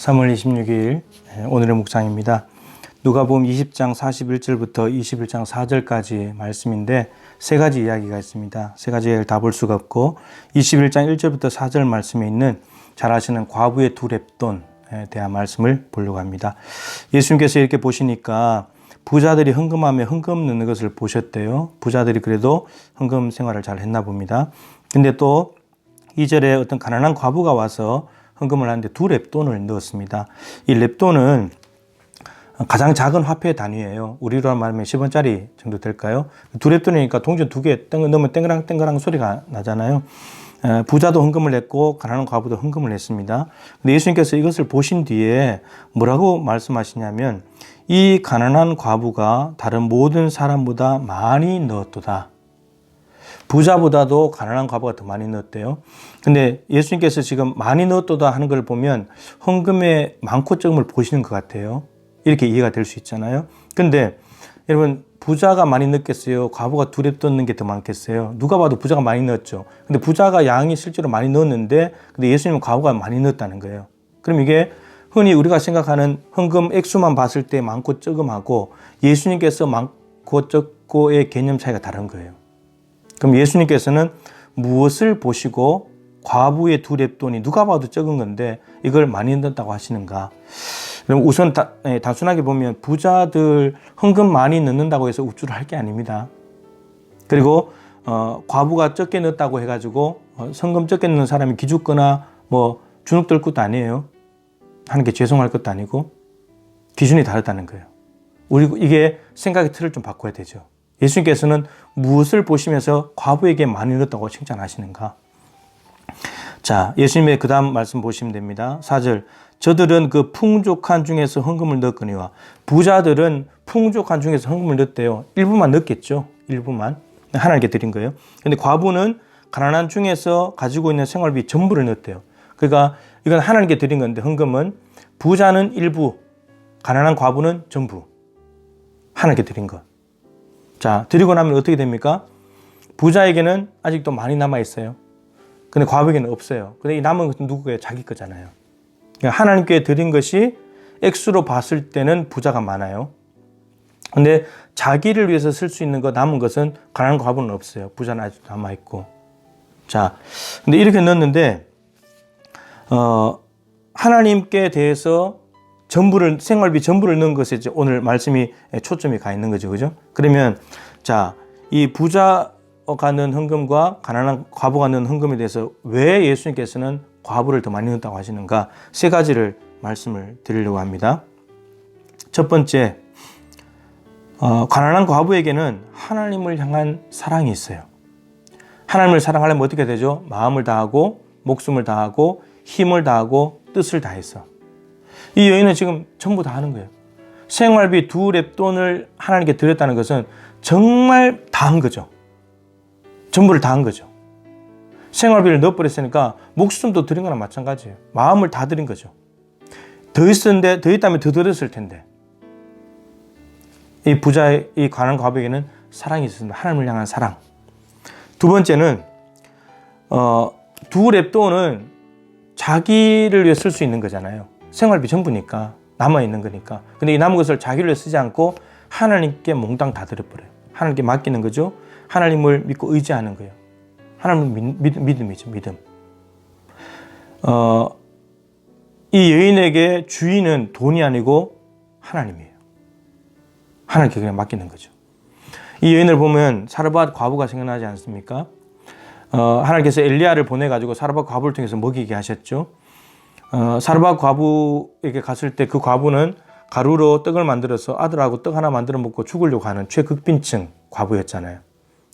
3월 26일 오늘의 묵상입니다. 누가복음 20장 41절부터 21장 4절까지 말씀인데 세 가지 이야기가 있습니다. 세 가지 이야기를 다 볼 수가 없고 21장 1절부터 4절 말씀에 있는 잘 아시는 과부의 두 랩돈에 대한 말씀을 보려고 합니다. 예수님께서 이렇게 보시니까 부자들이 헌금하며 헌금 넣는 것을 보셨대요. 부자들이 그래도 헌금 생활을 잘 했나 봅니다. 근데 또 2절에 어떤 가난한 과부가 와서 헌금을 하는데 두 랩돈을 넣었습니다. 이 랩돈은 가장 작은 화폐 단위예요. 우리로 말하면 10원짜리 정도 될까요? 두 랩돈이니까 동전 두 개 넣으면 땡그랑 땡그랑 소리가 나잖아요. 에, 부자도 헌금을 냈고 가난한 과부도 헌금을 냈습니다. 근데 예수님께서 이것을 보신 뒤에 뭐라고 말씀하시냐면 이 가난한 과부가 다른 모든 사람보다 많이 넣었도다. 부자보다도 가난한 과부가 더 많이 넣었대요. 근데 예수님께서 지금 많이 넣었도다 하는 걸 보면 헌금의 많고 적음을 보시는 것 같아요. 이렇게 이해가 될 수 있잖아요. 근데 여러분 부자가 많이 넣겠어요? 과부가 두랩 넣는 게 더 많겠어요? 누가 봐도 부자가 많이 넣었죠. 근데 부자가 양이 실제로 많이 넣었는데 근데 예수님은 과부가 많이 넣었다는 거예요. 그럼 이게 흔히 우리가 생각하는 헌금 액수만 봤을 때 많고 적음하고 예수님께서 많고 적고의 개념 차이가 다른 거예요. 그럼 예수님께서는 무엇을 보시고 과부의 두 랩돈이 누가 봐도 적은 건데 이걸 많이 넣었다고 하시는가? 그럼 우선 다, 예, 단순하게 보면 부자들 헌금 많이 넣는다고 해서 우쭐을 할게 아닙니다. 그리고 어, 과부가 적게 넣었다고 해가지고 어, 성금 적게 넣는 사람이 기죽거나 뭐 주눅 들 것도 아니에요. 하는 게 죄송할 것도 아니고 기준이 다르다는 거예요. 우리 이게 생각의 틀을 좀 바꿔야 되죠. 예수님께서는 무엇을 보시면서 과부에게 많이 넣었다고 칭찬하시는가? 자, 예수님의 그 다음 말씀 보시면 됩니다. 4절. 저들은 그 풍족한 중에서 헌금을 넣거니와 부자들은 풍족한 중에서 헌금을 넣었대요. 일부만 넣겠죠. 일부만. 하나님께 드린 거예요. 근데 과부는 가난한 중에서 가지고 있는 생활비 전부를 넣었대요. 그러니까 이건 하나님께 드린 건데 헌금은 부자는 일부, 가난한 과부는 전부. 하나님께 드린 것. 자, 드리고 나면 어떻게 됩니까? 부자에게는 아직도 많이 남아 있어요. 근데 과부에게는 없어요. 근데 이 남은 것은 누구예요? 자기 거잖아요. 그러니까 하나님께 드린 것이 액수로 봤을 때는 부자가 많아요. 근데 자기를 위해서 쓸 수 있는 거 남은 것은 가난한 과부는 없어요. 부자는 아직 남아 있고. 자, 근데 이렇게 넣었는데 어, 하나님께 대해서 전부를 생활비 전부를 넣은 것에 이제 오늘 말씀이 초점이 가 있는 거죠, 그죠? 그러면 자, 이 부자가 넣은 헌금과 가난한 과부가 넣은 헌금에 대해서 왜 예수님께서는 과부를 더 많이 넣었다고 하시는가 세 가지를 말씀을 드리려고 합니다. 첫 번째, 어, 가난한 과부에게는 하나님을 향한 사랑이 있어요. 하나님을 사랑하려면 어떻게 되죠? 마음을 다하고 목숨을 다하고 힘을 다하고 뜻을 다해서 이 여인은 지금 전부 다 하는 거예요. 생활비 두 랩돈을 하나님께 드렸다는 것은 정말 다 한 거죠. 전부를 다 한 거죠. 생활비를 넣어버렸으니까 목숨도 드린 거나 마찬가지예요. 마음을 다 드린 거죠. 더 있었는데, 더 있다면 더 들었을 텐데. 이이 가난 과부에게는 사랑이 있었습니다. 하나님을 향한 사랑. 두 번째는, 어, 두 랩돈은 자기를 위해 쓸 수 있는 거잖아요. 생활비 전부니까 남아 있는 거니까. 근데 이 남은 것을 자기를 쓰지 않고 하나님께 몽땅 다 드려버려요. 하나님께 맡기는 거죠. 하나님을 믿고 의지하는 거예요. 하나님 믿, 믿음이죠, 믿음. 어, 이 여인에게 주인은 돈이 아니고 하나님이에요. 하나님께 그냥 맡기는 거죠. 이 여인을 보면 사르밧 과부가 생각나지 않습니까? 어, 하나님께서 엘리야를 보내가지고 사르밧 과부를 통해서 먹이게 하셨죠. 어, 사르밧 과부에게 갔을 때 그 과부는 가루로 떡을 만들어서 아들하고 떡 하나 만들어 먹고 죽으려고 하는 최극빈층 과부였잖아요.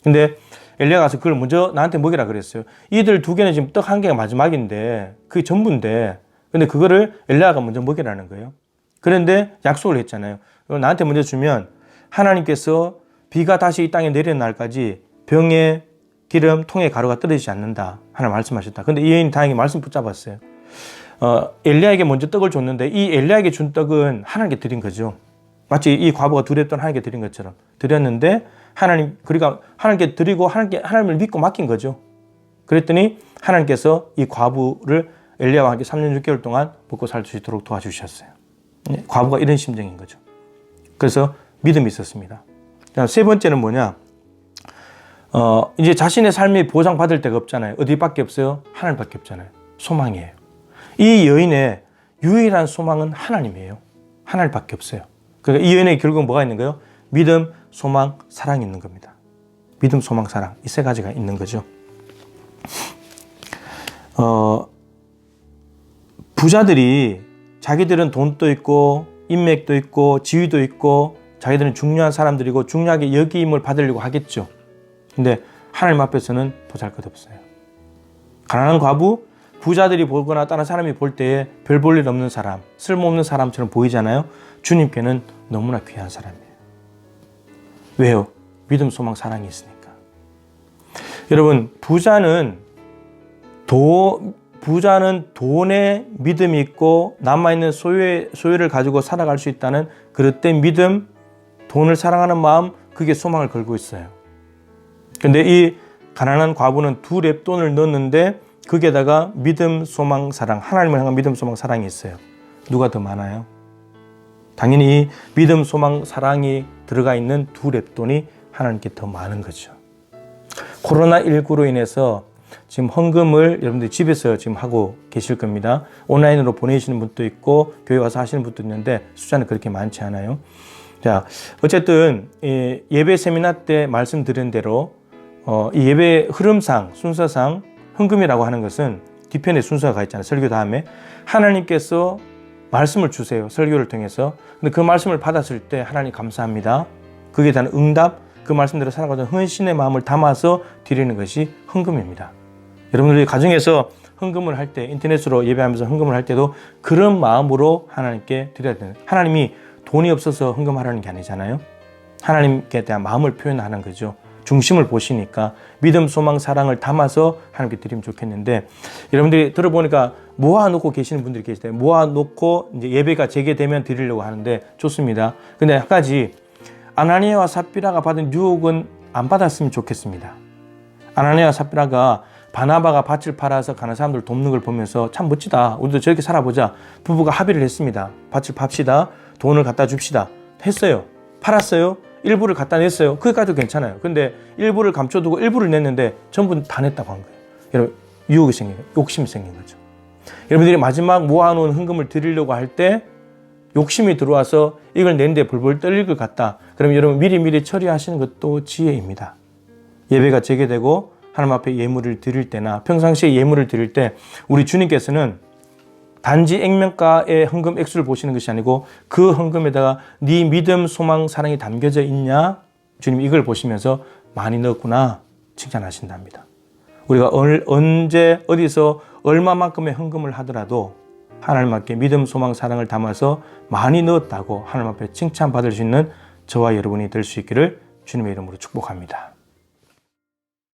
근데 엘리야 가서 그걸 먼저 나한테 먹이라 그랬어요. 이들 두 개는 지금 떡 한 개가 마지막인데 그게 전부인데 근데 그거를 엘리야가 먼저 먹이라는 거예요. 그런데 약속을 했잖아요. 나한테 먼저 주면 하나님께서 비가 다시 이 땅에 내리는 날까지 병에 기름, 통에 가루가 떨어지지 않는다. 하나 말씀하셨다. 근데 이 여인이 다행히 말씀 붙잡았어요. 어, 엘리야에게 먼저 떡을 줬는데 이 엘리야에게 준 떡은 하나님께 드린 거죠. 마치 이 과부가 두렸던 하나님께 드린 것처럼 드렸는데 하나님 그러니까 하나님께 드리고 하나님께 하나님을 믿고 맡긴 거죠. 그랬더니 하나님께서 이 과부를 엘리야와 함께 3년 6개월 동안 먹고 살 수 있도록 도와주셨어요. 네, 과부가 이런 심정인 거죠. 그래서 믿음이 있었습니다. 자, 세 번째는 뭐냐? 어, 이제 자신의 삶이 보상받을 데가 없잖아요. 어디밖에 없어요? 하나님밖에 없잖아요. 소망이에요. 이 여인의 유일한 소망은 하나님이에요. 하나님밖에 없어요. 그러니까 이 여인의 결국은 뭐가 있는 거예요? 믿음, 소망, 사랑이 있는 겁니다. 믿음, 소망, 사랑. 이 세 가지가 있는 거죠. 어, 부자들이 자기들은 돈도 있고, 인맥도 있고, 지위도 있고, 자기들은 중요한 사람들이고, 중요하게 여기임을 받으려고 하겠죠. 근데 하나님 앞에서는 보잘 것 없어요. 가난한 과부, 부자들이 보거나 다른 사람이 볼 때에 별 볼 일 없는 사람, 쓸모없는 사람처럼 보이잖아요. 주님께는 너무나 귀한 사람이에요. 왜요? 믿음, 소망, 사랑이 있으니까. 여러분, 부자는 도, 부자는 돈에 믿음이 있고 남아있는 소유, 소유를 가지고 살아갈 수 있다는 그릇된 믿음, 돈을 사랑하는 마음, 그게 소망을 걸고 있어요. 근데 이 가난한 과부는 두 랩돈을 넣었는데 거기에다가 믿음, 소망, 사랑, 하나님을 향한 믿음, 소망, 사랑이 있어요. 누가 더 많아요? 당연히 이 믿음, 소망, 사랑이 들어가 있는 두 랩돈이 하나님께 더 많은 거죠. 코로나19로 인해서 지금 헌금을 여러분들 집에서 지금 하고 계실 겁니다. 온라인으로 보내시는 분도 있고 교회 와서 하시는 분도 있는데 숫자는 그렇게 많지 않아요. 자, 어쨌든 이 예배 세미나 때 말씀드린 대로 어, 이 예배 흐름상 순서상 헌금이라고 하는 것은 뒤편에 순서가 가 있잖아요. 설교 다음에 하나님께서 말씀을 주세요. 설교를 통해서. 근데 그 말씀을 받았을 때 하나님 감사합니다. 그에 대한 응답, 그 말씀대로 살아가는 헌신의 마음을 담아서 드리는 것이 헌금입니다. 여러분들이 가정에서 헌금을 할 때, 인터넷으로 예배하면서 헌금을 할 때도 그런 마음으로 하나님께 드려야 되는. 하나님이 돈이 없어서 헌금하라는 게 아니잖아요. 하나님께 대한 마음을 표현하는 거죠. 중심을 보시니까 믿음, 소망, 사랑을 담아서 하나님께 드리면 좋겠는데 여러분들이 들어보니까 모아놓고 계시는 분들이 계시대요. 모아놓고 이제 예배가 재개되면 드리려고 하는데 좋습니다. 근데 한 가지 아나니아와 삽비라가 받은 유혹은 안 받았으면 좋겠습니다. 아나니아와 삽비라가 바나바가 밭을 팔아서 가는 사람들 돕는 걸 보면서 참 멋지다. 우리도 저렇게 살아보자. 부부가 합의를 했습니다. 밭을 팝시다. 돈을 갖다 줍시다. 했어요. 팔았어요. 일부를 갖다 냈어요. 그까지도 괜찮아요. 근데 일부를 감춰두고 일부를 냈는데 전부 다 냈다고 한 거예요. 여러분, 유혹이 거예요. 욕심이 생긴 거죠. 여러분들이 마지막 모아놓은 헌금을 드리려고 할 때 욕심이 들어와서 이걸 낸데 벌벌 떨릴 것 같다. 그럼 여러분 미리미리 처리하시는 것도 지혜입니다. 예배가 재개되고 하나님 앞에 예물을 드릴 때나 평상시에 예물을 드릴 때 우리 주님께서는 단지 액면가의 헌금 액수를 보시는 것이 아니고 그 헌금에다가 네 믿음, 소망, 사랑이 담겨져 있냐? 주님 이걸 보시면서 많이 넣었구나 칭찬하신답니다. 우리가 언제 어디서 얼마만큼의 헌금을 하더라도 하나님 앞에 믿음, 소망, 사랑을 담아서 많이 넣었다고 하나님 앞에 칭찬받을 수 있는 저와 여러분이 될 수 있기를 주님의 이름으로 축복합니다.